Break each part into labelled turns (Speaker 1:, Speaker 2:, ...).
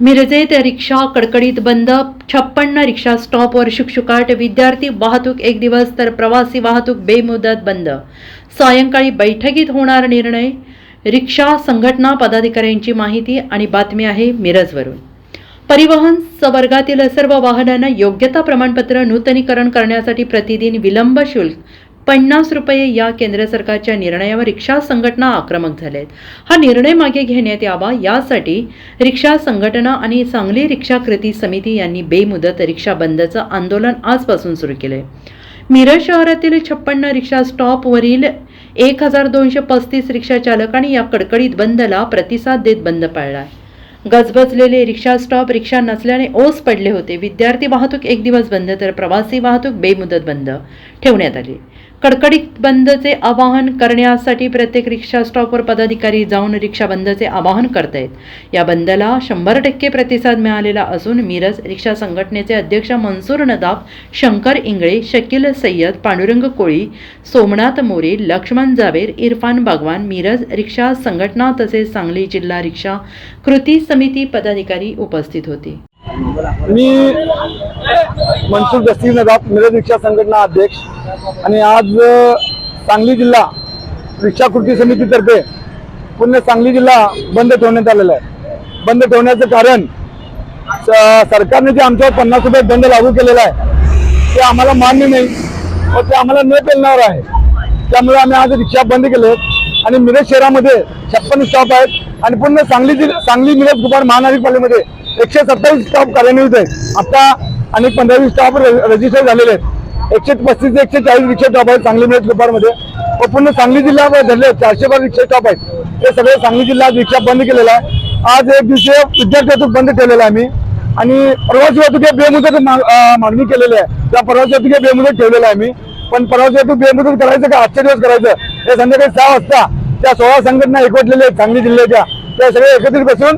Speaker 1: मिरजेत रिक्षा कडकडीत बंद छप्पन्न रिक्षा स्टॉपवर शुकशुकाट विद्यार्थी वाहतूक एक दिवस तर प्रवासी वाहतूक बेमुदत बंद. सायंकाळी बैठकीत होणार निर्णय रिक्षा संघटना पदाधिकाऱ्यांची माहिती आणि बातमी आहे मिरजवरून. परिवहन वर्गातील सर्व वाहनांना योग्यता प्रमाणपत्र नूतनीकरण करण्यासाठी प्रतिदिन विलंब शुल्क पन्नास रुपये या केंद्र सरकारच्या निर्णयावर रिक्षा संघटना आक्रमक झालेत. हा निर्णय मागे घेण्यात यावा यासाठी रिक्षा संघटना आणि सांगली रिक्षा कृती समिती यांनी बेमुदत रिक्षा बंदचं आंदोलन आजपासून सुरू केलंय. मिरज शहरातील छप्पन्न रिक्षा स्टॉपवरील एक हजार दोनशे पस्तीस रिक्षा चालकांनी या कडकडीत बंदला प्रतिसाद देत बंद पाळला. गजबजलेले रिक्षा स्टॉप रिक्षा नसल्याने ओस पडले होते. विद्यार्थी वाहतूक एक दिवस बंद तर प्रवासी वाहतूक बेमुदत बंद ठेवण्यात आली. कडकडीत बंदचे आवाहन करण्यासाठी प्रत्येक रिक्षा स्टॉपवर पदाधिकारी जाऊन रिक्षा बंदचे आवाहन करतायत. या बंदला शंभर टक्के प्रतिसाद मिळालेला असून मिरज रिक्षा संघटनेचे अध्यक्ष मनसूर नदाफ शंकर इंगळे शकील सय्यद पांडुरंग कोळी सोमनाथ मोरे लक्ष्मण जावेर इरफान बागवान मिरज रिक्षा संघटना तसेच सांगली जिल्हा रिक्षा कृती समिती पदाधिकारी उपस्थित होते.
Speaker 2: मी मनसूर नदाब मिरज रिक्षा संघटना अध्यक्ष आणि आज सांगली जिल्हा रिक्षा कृती समितीतर्फे पूर्ण सांगली जिल्हा बंद ठेवण्यात आलेला आहे. बंद ठेवण्याचं कारण सरकारने जे आमच्यावर पन्नास रुपये दंड लागू केलेला आहे ते आम्हाला मान्य नाही व ते आम्हाला न पेलणार आहे. त्यामुळे आम्ही आज रिक्षा बंद केले आणि मिरज शहरामध्ये छप्पन स्टॉप आहेत आणि पूर्ण सांगली जिल्हा सांगली मिरज कुपार महानगरपालिकेमध्ये एकशे सत्तावीस स्टॉप कार्यान्वित आहेत. आता आणि पंधरावीस स्टॉप रजिस्टर झालेले आहेत. एकशे पस्तीस ते एकशे चाळीस रिक्षा स्टॉप आहेत सांगली मिळत कुपारमध्ये व पूर्ण सांगली जिल्ह्यामध्ये धरले चारशे बार रिक्षा स्टॉप आहेत. हे सगळे सांगली जिल्ह्यात रिक्षा बंद केलेला आहे. आज एक दिवशीय विद्यार्थी वाहतूक बंद केलेला आहे आम्ही. आणि प्रवासी वाहतूक हे बेमुदत मागणी केलेली आहे. त्या प्रवासी वाहतूक हे बेमुदत ठेवलेला आहे आम्ही. पण प्रवासी वाहतूक बेमुदत करायचं का? आजच्या दिवस करायचं? हे संध्याकाळी सहा वाजता त्या सोळा संघटना एकवटलेल्या आहेत सांगली जिल्ह्याच्या. त्या सगळे एकत्रित बसून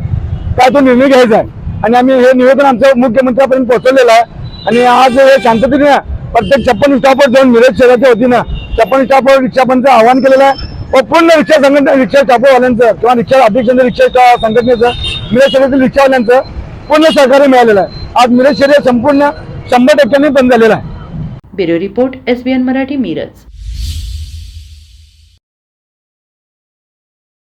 Speaker 2: काय तो निर्णय घ्यायचा आहे. आणि आम्ही हे निवेदन आमचं मुख्यमंत्र्यापर्यंत पोहोचवलेलं आहे. आणि आज हे शांततेने प्रत्येक छप्पन स्टॉपवर जाऊन मिरज शहराच्या वतीनं छप्पन स्टॉपवर रिक्षा बंदचं आवाहन केलेलं आहे. व पूर्ण रिक्षा संघटना रिक्षा स्टॉपवाल्यांचं किंवा रिक्षा अध्यक्षांचं रिक्षा संघटनेचं मिरज शहरातील रिक्षावाल्यांचं पूर्ण सहकार्य मिळालेलं आहे. आज मिरज शहर हे संपूर्ण शंभर टक्क्यांनी बंद झालेलं आहे.
Speaker 1: Bureau report S N Marathi Miraj.